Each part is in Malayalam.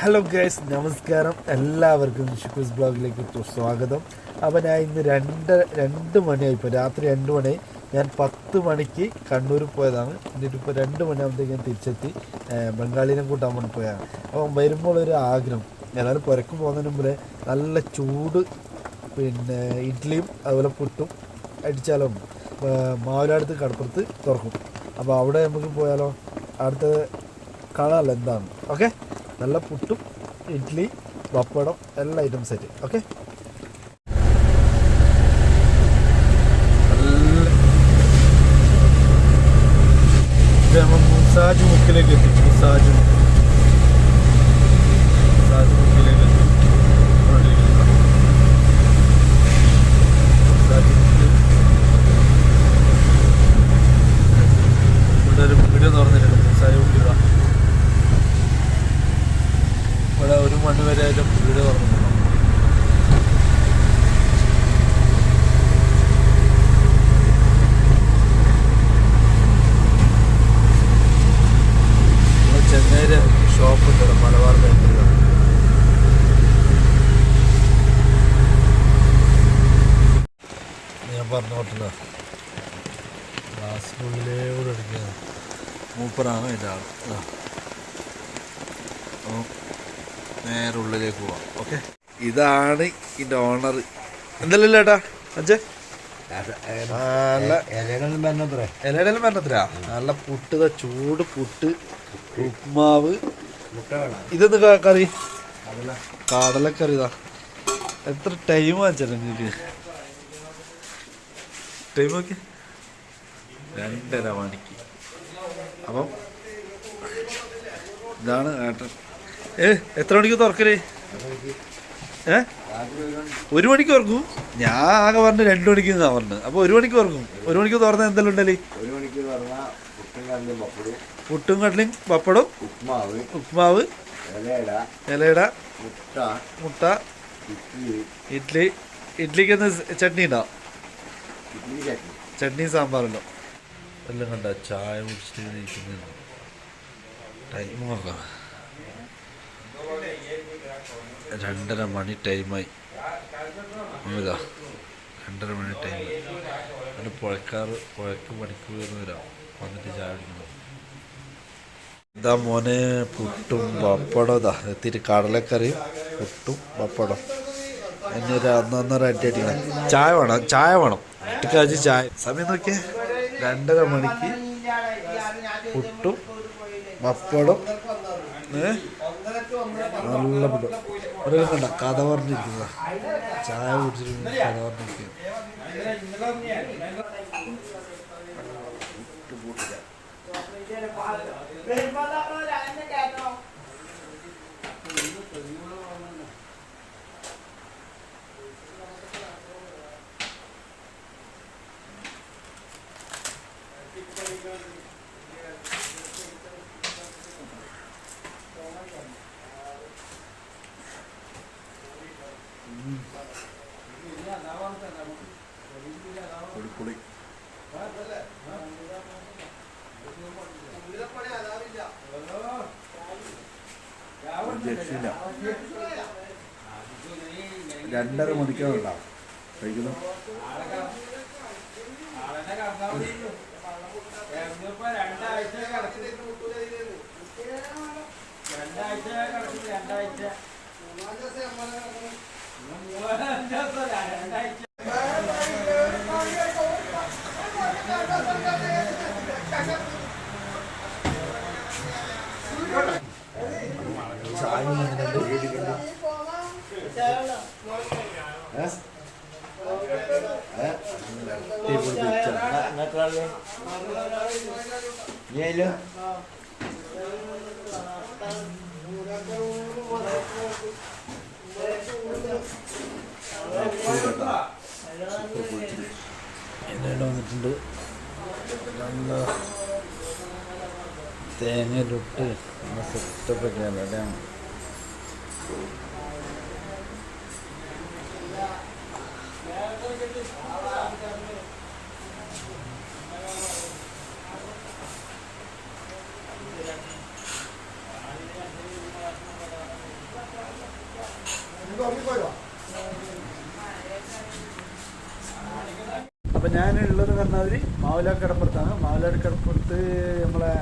ഹലോ ഗൈസ് നമസ്കാരം. എല്ലാവർക്കും ഷിക്കൂസ് ബ്ലോഗിലേക്ക് സ്വാഗതം. അപ്പോൾ ഞാൻ ഇന്ന് രണ്ട് രണ്ട് മണിയായി. ഇപ്പോൾ രാത്രി രണ്ട് മണി. ഞാൻ പത്ത് മണിക്ക് കണ്ണൂർ പോയതാണ്. എന്നിട്ട് ഇപ്പോൾ രണ്ട് മണിയാകുമ്പോഴത്തേക്ക് ഞാൻ തിരിച്ചെത്തി. ബംഗാളിനെ കൂട്ടാൻ വേണ്ടി പോയതാണ്. അപ്പം വരുമ്പോൾ ഒരു ആഗ്രഹം. ഏതായാലും പുരക്ക് പോകുന്നതിന് മുമ്പേ നല്ല ചൂട് പിന്നെ ഇഡ്ഡലിയും അതുപോലെ പുട്ടും അടിച്ചാലോ. മാവിലടുത്ത് കടപ്പുറത്ത് തുറക്കും. അപ്പോൾ അവിടെ നമുക്ക് പോയാലോ? അടുത്ത കാണാമല്ലോ എന്താണ്. ഓക്കെ? നല്ല പുട്ടും ഇഡ്ഡലി പപ്പടം എല്ലാ ഐറ്റംസ് ആയിട്ട് ഓക്കെ മുക്കിലേക്ക് എത്തി. മുക്കിലേക്ക് ഇവിടെ ഒരു വീഡിയോ തുറന്നിട്ടുണ്ട്. മുസാജ് മുക്കിൽ ആയിട്ട് വീട് ഇവിടെ ചെന്നൈയിൽ ഷോപ്പ് ഉണ്ട് ഇവിടെ മലബാർ ബേക്കറിയിൽ ഞാൻ പറഞ്ഞോട്ടില്ല ഗ്ലാസിനുള്ളിലേ കൂടെ അടിക്കുന്നത് മൂപ്പറാണ് ആൾ അപ്പോൾ നേരെ ഉള്ളിലേക്ക് പോവാം. ഓക്കെ? ഇതാണ് ഇതിന്റെ ഓണർ എന്തല്ലോ ഏട്ടാ? അച്ഛേ നല്ല ഇലയിലും വരണത്തില്ല നല്ല പുട്ട് ചൂട് പുട്ട് ഉപ്മാവ്. ഇതെന്ത് കറി? കടലക്കറി ഇതാ. എത്ര ടൈം വെച്ചാലും നിങ്ങൾക്ക്? ടൈം നോക്കി. രണ്ടര മണിക്ക്. അപ്പം ഇതാണ് ഏട്ടൻ ഏ എത്ര മണിക്ക് തുറക്കൽ? ഏ? ഒരു മണിക്ക് തുറക്കും? ഞാൻ ആകെ പറഞ്ഞു രണ്ടു മണിക്ക് എന്നാ പറഞ്ഞത്. അപ്പൊ ഒരു മണിക്ക് തുറക്കും. ഒരു മണിക്ക് തുറന്ന എന്തെല്ലാം ഉണ്ടല്ലേ പുട്ടും കടലും പപ്പടും ഉപ്മാവ്. ഉപ്മാവ്. ഇലയട മുട്ട. മുട്ട. ഇഡ്ഡലി ഇഡ്ഡലി ഇഡ്ഡലിക്ക് ഒന്ന് ചട്നി ഉണ്ടാവും ഇഡ്ഡലി ചട്നി. സാമ്പാറുണ്ടോ എല്ലാം കണ്ട ചായ കുടിച്ചിട്ട് ടൈം നോക്കാം രണ്ടര മണി ടൈമായി. ഇതാ രണ്ടര മണി ടൈം അതിന് പുഴക്കാറ് പുഴക്ക് പണിക്ക് വരുന്നവരാ വന്നിട്ട് ചായ ഇതാ മോനെ പുട്ടും പപ്പടം ഇതാ. എത്തിയിട്ട് കടലക്കറിയും പുട്ടും പപ്പടം. എന്നൊരു അന്നൊന്നര അടി അടിക്കണം. ചായ വേണം ചായ വേണം. ഇട്ടിക്കാച്ച് ചായ. സമയം നോക്കിയേ. രണ്ടര മണിക്ക് പുട്ടും പപ്പടം നല്ല പുട്ടും ഒരു കണ്ട കഥ പറഞ്ഞിരിക്കുന്ന. ചായ കുടിച്ചിട്ട് കഥ പറഞ്ഞിരിക്കുക പൊടിപ്പൊളി രണ്ടര മണിക്കാറുണ്ടാവും കഴിക്കുന്നു രണ്ടാഴ്ച രണ്ടാഴ്ച ഇങ്ങനെയുണ്ട്. ടീ കുടിച്ച. ഏലോ ഇതിനിടെ വന്നിട്ടുണ്ട് നല്ല തേങ്ങയിലിട്ട് നല്ല സെറ്റപ്പ് ഒക്കെയാണ് അവിടെയാണ് അപ്പം ഞാനുള്ളത് ഉള്ളത് പറഞ്ഞാൽ മാവിലാട് കടപ്പുറത്താണ്. മാവിലാട് കടപ്പുറത്ത് നമ്മളെ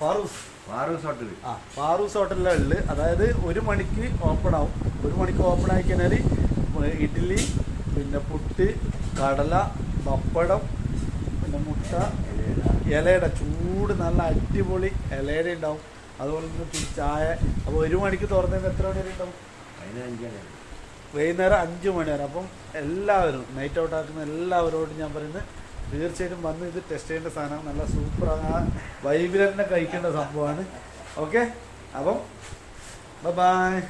ഫാറൂസ് ആ ഹോട്ടലിലാണ് ഉള്ളത് അതായത് ഒരു മണിക്ക് ഓപ്പൺ ആവും. ഒരു മണിക്ക് ഓപ്പൺ ആയി കഴിഞ്ഞാൽ ഇഡ്ഡലി പിന്നെ പുട്ട് കടല പപ്പടം പിന്നെ മുട്ട ഇലയുടെ. ചൂട് നല്ല അടിപൊളി ഇലയുടെ ഉണ്ടാവും. അതുപോലെ തന്നെ ചായ. അപ്പോൾ ഒരു മണിക്ക് തുറന്നതിന് എത്ര മണി വരെ ഉണ്ടാവും? വൈകുന്നേരം അഞ്ച് മണി വരെ. അപ്പം എല്ലാവരും നൈറ്റ് ഔട്ട് ആക്കുന്ന എല്ലാവരോടും ഞാൻ പറയുന്നത് തീർച്ചയായിട്ടും വന്ന് ഇത് ടെസ്റ്റ് ചെയ്യേണ്ട സാധനം. നല്ല സൂപ്പർ വൈബിൽ തന്നെ കഴിക്കേണ്ട സംഭവമാണ്. ഓക്കെ അപ്പം ബൈ